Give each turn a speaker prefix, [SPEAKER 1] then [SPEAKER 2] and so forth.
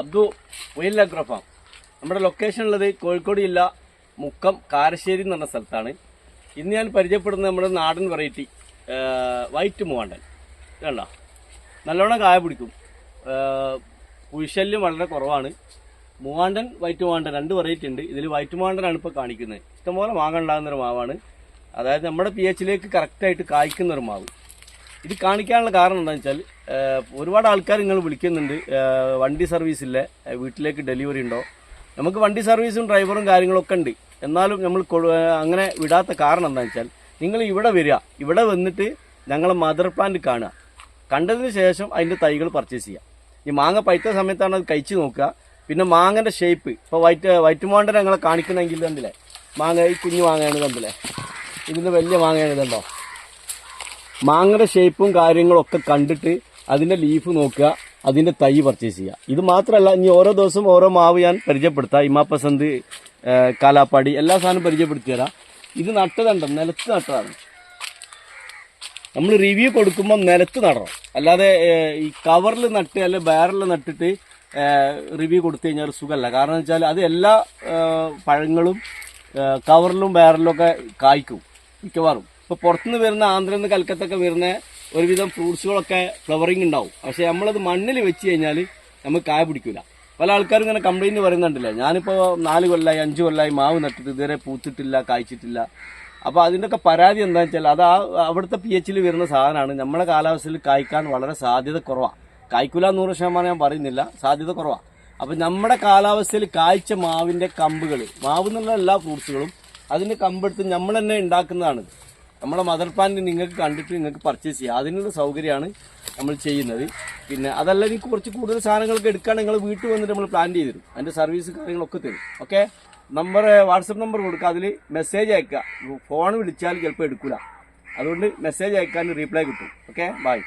[SPEAKER 1] Abdu wild agro farm നമ്മുടെ location ഉള്ളത് കോഴിക്കോട് ജില്ല മുക്കം കാരശ്ശേരി എന്ന് പറഞ്ഞ സ്ഥലത്താണ്. ഇന്ന് ഞാൻ പരിചയപ്പെടുന്ന നമ്മുടെ നാടൻ വെറൈറ്റി വൈറ്റ് മൂവാണ്ടൻ. കണ്ടോ? നല്ലോണം കായ പിടിക്കും. പുഴിശല്യം വളരെ കുറവാണ്. മൂവാണ്ടൻ വൈറ്റ് മൂവാണ്ടൻ രണ്ട് വെറൈറ്റി ഉണ്ട്. ഇതിൽ വൈറ്റ് മൂവാണ്ടനാണ് ഇപ്പോൾ കാണിക്കുന്നത്. ഇഷ്ടംപോലെ മാങ്ങ ഉണ്ടാകുന്നൊരു മാവാണ്. അതായത് നമ്മുടെ പി എച്ചിലേക്ക് കറക്റ്റായിട്ട് കായ്ക്കുന്നൊരു മാവ്. ഇത് കാണിക്കാനുള്ള കാരണം എന്താണെന്ന് വെച്ചാൽ ഒരുപാട് ആൾക്കാർ നിങ്ങൾ വിളിക്കുന്നുണ്ട്. വണ്ടി സർവീസ് ഇല്ലേ. വീട്ടിലേക്ക് ഡെലിവറി ഉണ്ടോ? നമുക്ക് വണ്ടി സർവീസും ഡ്രൈവറും കാര്യങ്ങളൊക്കെ ഉണ്ട്. എന്നാലും നമ്മൾ അങ്ങനെ വിടാത്ത കാരണം എന്താണെന്ന് വെച്ചാൽ നിങ്ങൾ ഇവിടെ വരിക. ഇവിടെ വന്നിട്ട് ഞങ്ങളെ മദർ പ്ലാന്റ് കാണുക. കണ്ടതിന് ശേഷം അതിന്റെ തൈകൾ പർച്ചേസ് ചെയ്യുക. ഈ മാങ്ങ പഴുത്ത സമയത്താണ് അത് കഴിച്ച് നോക്കുക. പിന്നെ മാങ്ങന്റെ ഷേപ്പ് ഇപ്പോൾ വൈറ്റ് വൈറ്റ് മോണ്ടൻ ഞങ്ങളെ കാണിക്കണമെങ്കിൽ തന്നില്ലേ മാങ്ങ ഈ കുഞ്ഞു മാങ്ങയാണ് തന്നില്ലേ ഇതിന്റെ വലിയ മാങ്ങയാണ് ഇതുണ്ടോ? മാങ്ങയുടെ ഷേപ്പും കാര്യങ്ങളും ഒക്കെ കണ്ടിട്ട് അതിന്റെ ലീഫ് നോക്കുക അതിന്റെ തൈ പർച്ചേസ് ചെയ്യുക. ഇത് മാത്രമല്ല ഇനി ഓരോ ദിവസം ഓരോ മാവ് ഞാൻ പരിചയപ്പെടുത്താം. ഇമാപ്പസന്ത് കാലാപ്പാടി എല്ലാ സാധനവും പരിചയപ്പെടുത്തി തരാം. ഇത് നട്ടതുണ്ട് നിലത്ത് നട്ടതാണ്. നമ്മൾ റിവ്യൂ കൊടുക്കുമ്പോൾ നിലത്ത് നടണം. അല്ലാതെ ഈ കവറിൽ നട്ട് അല്ലെങ്കിൽ ബാരലിൽ നട്ടിട്ട് റിവ്യൂ കൊടുത്തു കഴിഞ്ഞാൽ സുഖമല്ല കാരണം വെച്ചാൽ അത് എല്ലാ പഴങ്ങളും കവറിലും ബാരലിലും ഒക്കെ കായ്ക്കും മിക്കവാറും. ഇപ്പോൾ പുറത്തുനിന്ന് വരുന്ന ആന്ധ്രയിൽ നിന്ന് കൽക്കത്തൊക്കെ വരുന്ന ഒരുവിധം ഫ്രൂട്ട്സുകളൊക്കെ ഫ്ലവറിങ് ഉണ്ടാവും. പക്ഷേ നമ്മളത് മണ്ണിൽ വെച്ച് കഴിഞ്ഞാൽ നമുക്ക് കായ പിടിക്കൂല. പല ആൾക്കാരും ഇങ്ങനെ കംപ്ലൈന്റ് പറയുന്നുണ്ടല്ലേ? ഞാനിപ്പോൾ നാല് കൊല്ലമായി അഞ്ച് കൊല്ലമായി മാവ് നട്ടിട്ട് ഇതുവരെ പൂത്തിട്ടില്ല കായ്ച്ചിട്ടില്ല. അപ്പോൾ അതിന്റെയൊക്കെ പരാതി എന്താണെന്ന് വെച്ചാൽ അത് ആ അവിടുത്തെ പി എച്ചിൽ വരുന്ന സാധനമാണ്. നമ്മുടെ കാലാവസ്ഥയിൽ കായ്ക്കാൻ വളരെ സാധ്യത കുറവാണ് കായ്ക്കൂല നൂറ് ശതമാനം ഞാൻ പറയുന്നില്ല. സാധ്യത കുറവാണ് അപ്പോൾ നമ്മുടെ കാലാവസ്ഥയിൽ കായ്ച്ച മാവിന്റെ കമ്പുകൾ മാവ് എന്നുള്ള എല്ലാ ഫ്രൂട്ട്സുകളും അതിന്റെ കമ്പെടുത്ത് നമ്മൾ തന്നെ ഉണ്ടാക്കുന്നതാണ്. നമ്മുടെ മദർ പ്ലാന്റ് നിങ്ങൾക്ക് കണ്ടിട്ട് നിങ്ങൾക്ക് പർച്ചേസ് ചെയ്യാം. അതിനുള്ള സൗകര്യമാണ് നമ്മൾ ചെയ്യുന്നത്. പിന്നെ അതല്ല എനിക്ക് കുറച്ച് കൂടുതൽ സാധനങ്ങളൊക്കെ എടുക്കാൻ നിങ്ങൾ വീട്ടിൽ വന്നിട്ട് നമ്മൾ പ്ലാൻ ചെയ്ത് തരും അതിന്റെ സർവീസ് കാര്യങ്ങളൊക്കെ തരും. ഓക്കെ നമ്പർ വാട്സപ്പ് നമ്പർ കൊടുക്കുക. അതിൽ മെസ്സേജ് അയക്കുക. ഫോൺ വിളിച്ചാൽ ചിലപ്പോൾ എടുക്കില്ല അതുകൊണ്ട് മെസ്സേജ് അയക്കാൻ റീപ്ലൈ കിട്ടും. Okay bye